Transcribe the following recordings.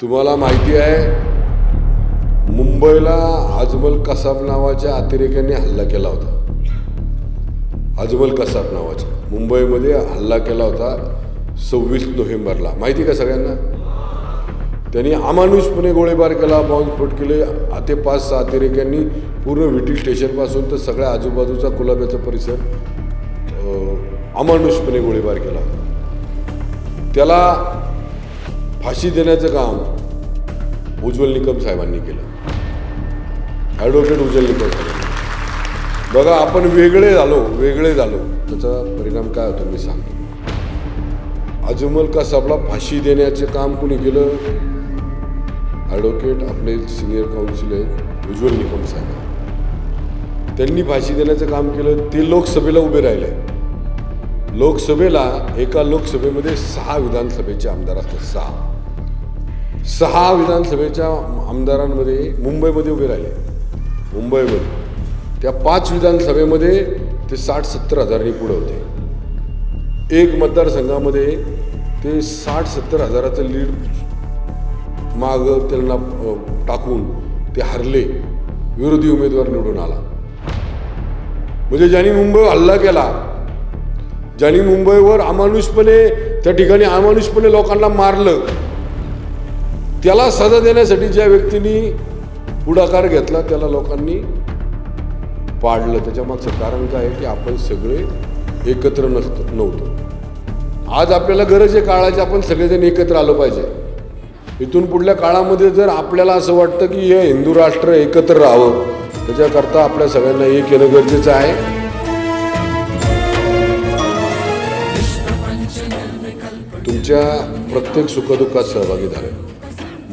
तुम्हाला माहिती आहे मुंबईला अजमल कसाब नावाच्या अतिरेक्याने हल्ला केला होता. अजमल कसाब नावाचा मुंबईमध्ये हल्ला केला होता सव्वीस नोव्हेंबरला. माहिती का सगळ्यांना? त्यांनी अमानुषपणे गोळीबार केला बॉम्बस्फोट केले आते पाच सहा अतिरेक्यांनी पूर्ण विटी स्टेशनपासून तर सगळ्या आजूबाजूचा कुलाब्याचा परिसर अमानुषपणे गोळीबार केला. होता त्याला फाशी देण्याचं काम उज्ज्वल निकम साहेबांनी केलं. ॲडव्होकेट उज्ज्वल निकम साहेब. बघा आपण वेगळे झालो वेगळे झालो. त्याचा परिणाम काय होतो मी सांगतो. अजमल कसाबला फाशी देण्याचे काम कुणी केलं? ॲडव्होकेट आपले सिनियर काउन्सिल आहेत उज्ज्वल निकम साहेब. त्यांनी फाशी देण्याचं काम केलं. ते लोकसभेला उभे राहिले. लोकसभेला एका लोकसभेमध्ये सहा विधानसभेचे आमदार असतात सहा. सहा विधानसभेच्या आमदारांमध्ये मुंबईमध्ये उभे राहिले. मुंबईमध्ये. त्या पाच विधानसभेमध्ये ते साठ सत्तर हजारांनी पुढे होते. एक मतदारसंघामध्ये ते साठ सत्तर हजाराचं लीड माग त्यांना टाकून ते हरले. विरोधी उमेदवार निवडून आला. म्हणजे ज्यांनी मुंबईवर हल्ला केला ज्यांनी मुंबईवर अमानुषपणे त्या ठिकाणी अमानुषपणे लोकांना मारलं त्याला सजा देण्यासाठी ज्या व्यक्तींनी पुढाकार घेतला त्याला लोकांनी पाडलं. त्याच्यामागचं कारण काय आहे की आपण सगळे एकत्र नसतो नव्हतो. आज आपल्याला गरज आहे काळाची आपण सगळेजण एकत्र आलो पाहिजे. इथून पुढल्या काळामध्ये जर आपल्याला असं वाटतं की हे हिंदू राष्ट्र एकत्र राहावं त्याच्याकरता आपल्या सगळ्यांना हे केलं गरजेचं आहे. तुमच्या प्रत्येक सुखदुःखात सहभागी झाले.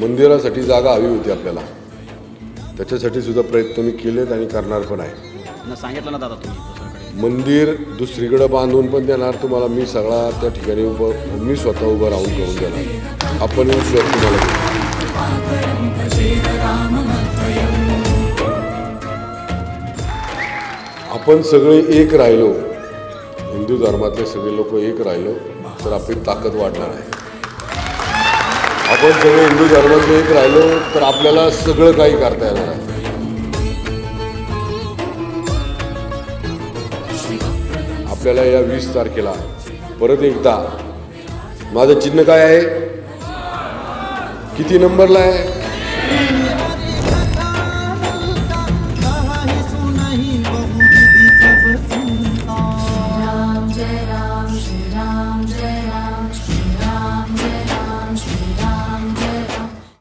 मंदिरासाठी जागा हवी होती आपल्याला. त्याच्यासाठी सुद्धा प्रयत्न मी केलेत आणि करणार पण आहे. न सांगितलं ना दादा तुम्ही मंदिर दुसरीकडे बांधून पण देणार तुम्हाला. मी सगळा त्या ठिकाणी उभं मी स्वतः उभं राहून करून देणार. आपण तुम्हाला देऊ. आपण सगळे एक राहिलो. हिंदू धर्मातले सगळे लोक एक राहिलो तर आपली ताकद वाढणार आहे. आपण सगळे हिंदू धर्मातले एक राहिलो तर आपल्याला सगळं काही करता येणार. आहे आपल्याला या वीस तारखेला परत एकदा माझं चिन्ह काय आहे? किती नंबरला आहे?